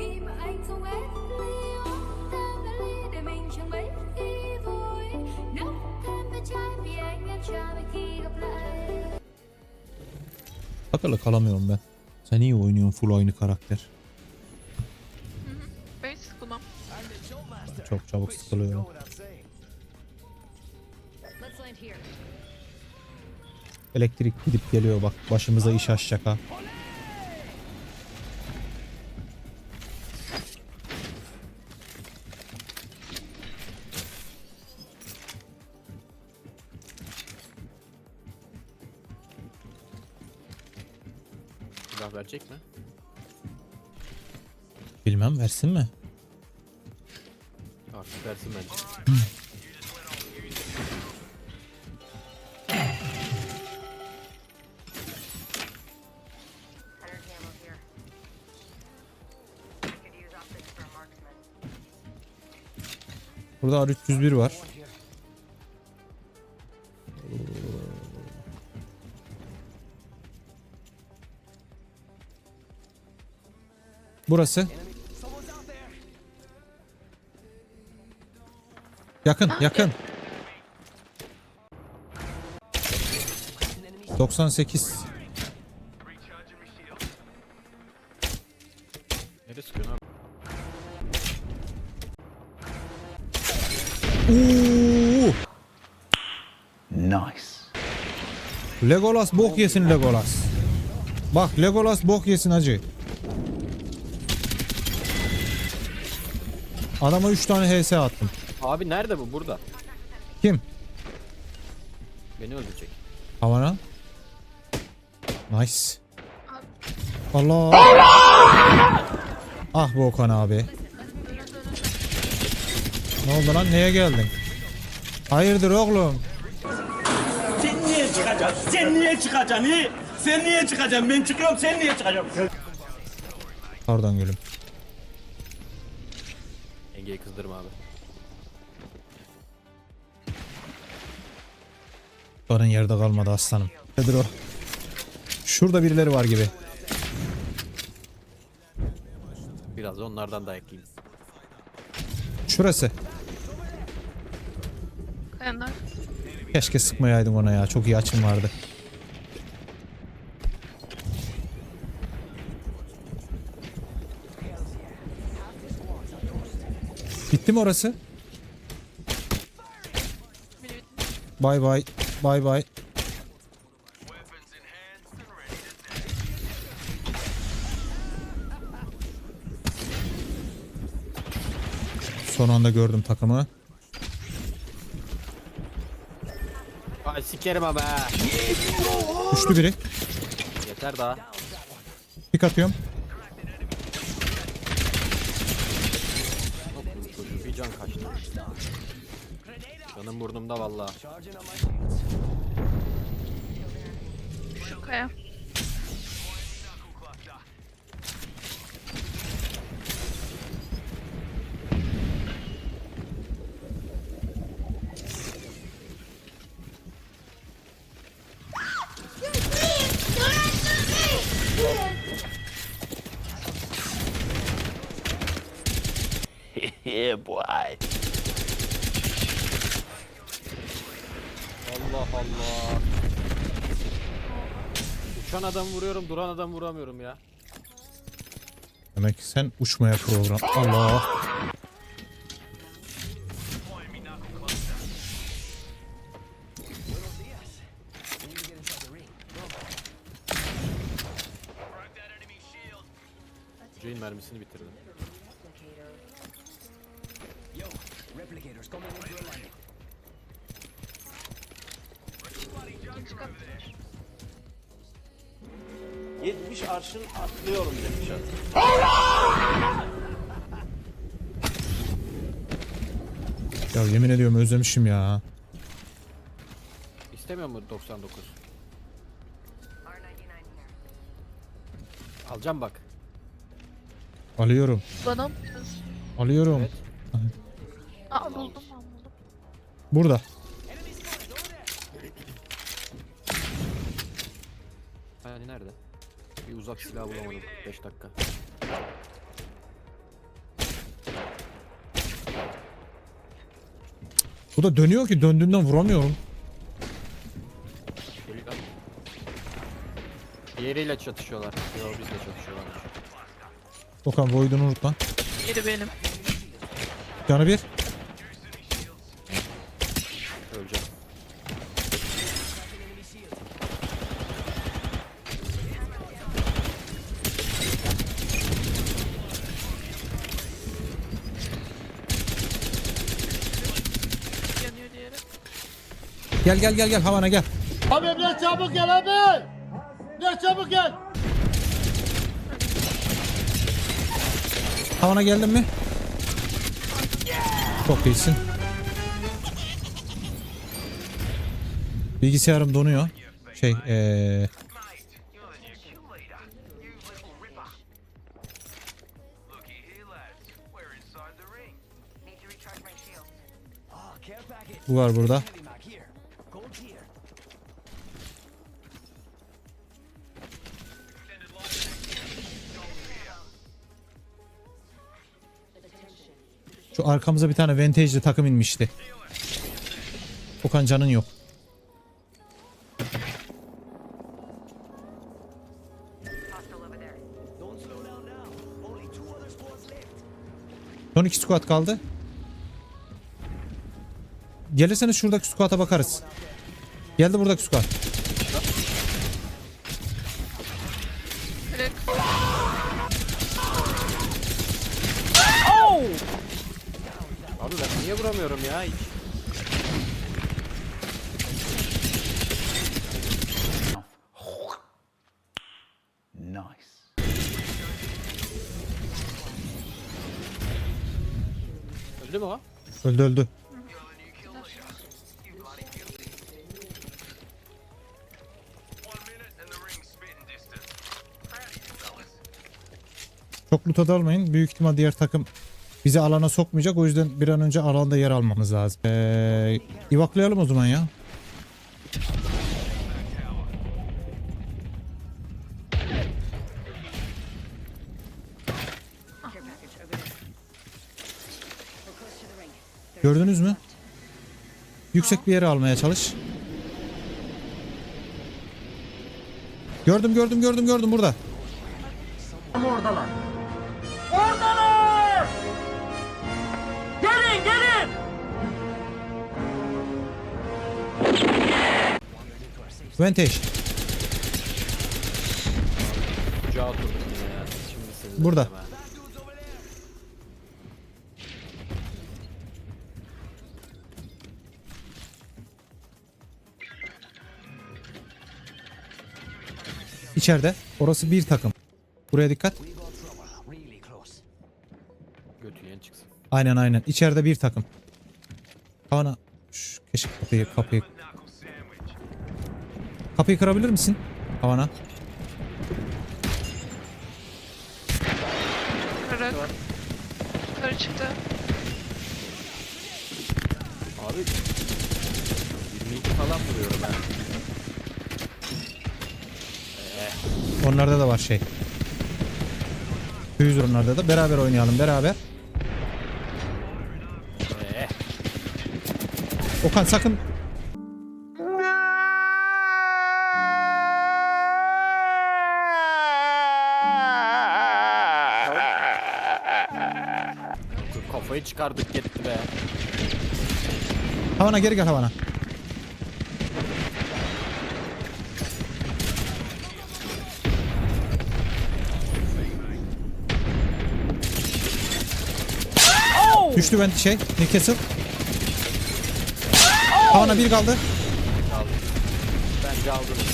khi mà anh không hết ly uống ta và ly để mình chẳng mấy khi vui nắm thêm tay trái vì anh em chờ về khi gặp lại Takılı kalamıyorum ben. Sen iyi oynuyorsun full aynı karakter. Ben hiç sıkılmam. Çok çabuk sıkılıyorum. Elektrik gidip geliyor bak başımıza iş açacak ha. Silah verecek mi? Bilmem versin mi? Artık versin bence. Burada R301 var. Burası. Yakın, yakın. 98. Nereye sıkıyorsun abi? Oo! Nice. Legolas bok yesin Legolas. Bak Legolas bok yesin hacı. Adama 3 tane HS attım. Abi nerede bu? Burada. Kim? Beni öldürecek. Havana. Nice. Allah. Ah bu Okan abi. Ne oldu lan? Neye geldin? Hayırdır oğlum? Sen niye çıkacaksın? Sen niye çıkacaksın? Sen niye çıkacaksın? Ben çıkıyorum sen niye çıkacaksın? Pardon gülüm. Yengeyi kızdırma abi. Barın yerde kalmadı aslanım. Nedir o? Şurada birileri var gibi. Biraz da onlardan da ekleyeyim. Şurası. Kayanlar. Keşke sıkmayaydın ona ya. Çok iyi açım vardı. Bitti mi orası? Bay bay. Bay bay. Son anda gördüm takımı. Ay sikerim abi. Düştü biri. Yeter daha. Pik atıyorum. Canım burnumda valla. Şu kaya. Yeah, boy. Allah Allah. Uçan adam vuruyorum, duran adam vuramıyorum ya. Demek ki sen uçmaya program. Allah. Jane mermisini bitirdim. İkinci kat. 70 arşın atlıyorum demiş adam. Ya yemin ediyorum özlemişim ya. İstemiyor mu 99? R99 here. Alacağım bak. Alıyorum. Bana mı diyorsun? Alıyorum. Evet. Aa buldum ben buldum. Burada. Hani nerede? Bir uzak silah bulamadım. 5 dakika. Bu da dönüyor ki döndüğümden vuramıyorum. Geliyor. Diğeriyle çatışıyorlar. Yo bizle çatışıyorlar. Okan voidunu unut lan. Biri benim. Canı bir. Gel gel gel gel havana gel. Abi biraz çabuk gel abi. Biraz çabuk gel. Havana geldin mi? Çok iyisin. Bilgisayarım donuyor. Şey shield. bu var burada. Şu arkamıza bir tane vintage'li takım inmişti. Okan canın yok. Son iki squad kaldı. Gelirseniz şuradaki squad'a bakarız. Geldi buradaki squad. Abi ben niye vuramıyorum ya hiç? Nice. Öldü mü o? Öldü öldü. Çok loot almayın. Büyük ihtimal diğer takım bizi alana sokmayacak. O yüzden bir an önce alanda yer almamız lazım. Ee, evaklayalım o zaman ya. Gördünüz mü? Yüksek bir yere almaya çalış. Gördüm gördüm gördüm gördüm burada. Oradalar. Vantage. Kucağa Burada. İçeride. Orası bir takım. Buraya dikkat. Aynen aynen. İçeride bir takım. Ana. Şş, keşke kapıyı kapıyı. Kapıyı kırabilir misin? Havana. Kırık. Yukarı çıktı. Abi 22 falan vuruyorum ben. Onlarda da var şey. 100 onlarda da. Beraber oynayalım beraber. Eee. Okan sakın. Kafayı çıkardık gitti be. Havana geri gel havana. Düştü ben şey Newcastle. Havana bir kaldı. Bence aldınız.